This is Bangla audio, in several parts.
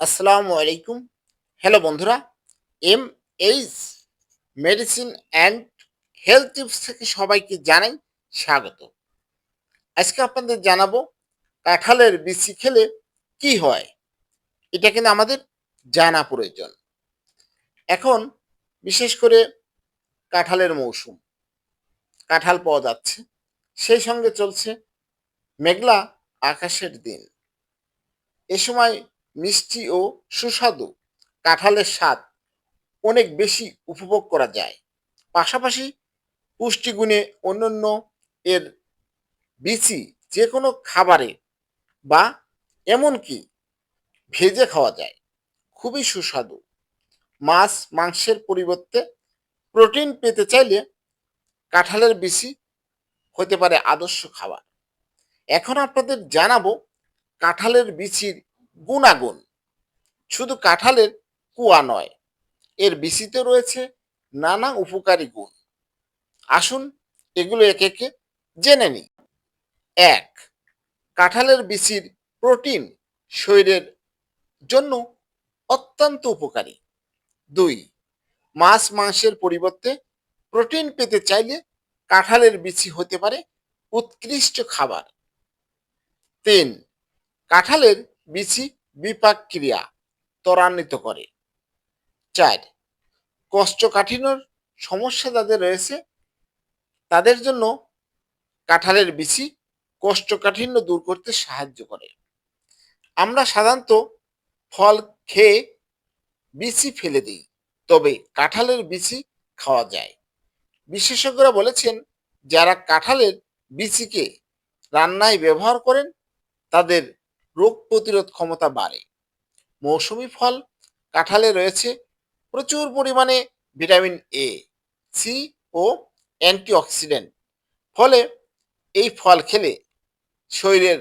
আসসালামু আলাইকুম। হ্যালো বন্ধুরা। M H medicine and health tips থেকে সবাইকে জানাই স্বাগত। আজকে আপনাদের জানাব কাঁঠালের বিচি খেলে কি হয়? এটা কিন্তু আমাদের জানা প্রয়োজন। এখন বিশেষ করে কাঁঠালের মৌসুম। কাঁঠাল পাওয়া যাচ্ছে। সেই সঙ্গে চলছে মেঘলা আকাশের দিন। এ সময় মিষ্টি ও সুস্বাদু। কাঁঠালের স্বাদ অনেক বেশি উপভোগ করা যায়। পাশাপাশি পুষ্টিগুণে অন্যান্য এর বিচি যে কোনো খাবারে বা এমনকি ভেজে খাওয়া যায়। খুবই সুস্বাদু। মাছ মাংসের পরিবর্তে প্রোটিন পেতে চাইলে কাঁঠালের বিচি হতে পারে আদর্শ খাবার। এখন আপনাদের জানাব কাঁঠালের বিচির গুণাগুণ। শুধু কাঁঠালের কুয়া নয়, এর বিচিতে রয়েছে নানা উপকারী গুণ। আসুন এগুলো একে একে জেনে নিই। এক, কাঁঠালের বিচির প্রোটিন শরীরের জন্য অত্যন্ত উপকারী। দুই, মাছ মাংসের পরিবর্তে প্রোটিন পেতে চাইলে কাঁঠালের বিচি হতে পারে উৎকৃষ্ট খাবার। তিন, কাঁঠালের বিচি বিপাক ক্রিয়া ত্বরান্বিত করে। চার, কোষ্ঠকাঠিন্যর সমস্যা যাদের রয়েছে, তাদের জন্য কাঁঠালের বিচি কোষ্ঠকাঠিন্য দূর করতে সাহায্য করে। আমরা সাধারণত ফল খেয়ে বিচি ফেলে দিই, তবে কাঁঠালের বিচি খাওয়া যায়। বিশেষজ্ঞরা বলেছেন, যারা কাঁঠালের বিচিকে রান্নায় ব্যবহার করেন, তাদের রোগ প্রতিরোধ ক্ষমতা বাড়ে। মৌসুমি ফল কাঁঠালে রয়েছে প্রচুর পরিমাণে ভিটামিন এ সি ও অ্যান্টিঅক্সিডেন্ট। ফলে এই ফল খেলে শরীরের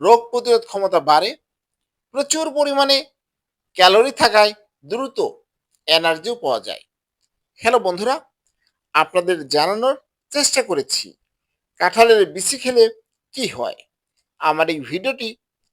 রোগ প্রতিরোধ ক্ষমতা বাড়ে। প্রচুর পরিমাণে ক্যালোরি থাকায় দ্রুত এনার্জিও পাওয়া যায়। হ্যালো বন্ধুরা, আপনাদের জানানোর চেষ্টা করেছি, কাঁঠালের বিচি খেলে কি হয়? আমার এই ভিডিওটি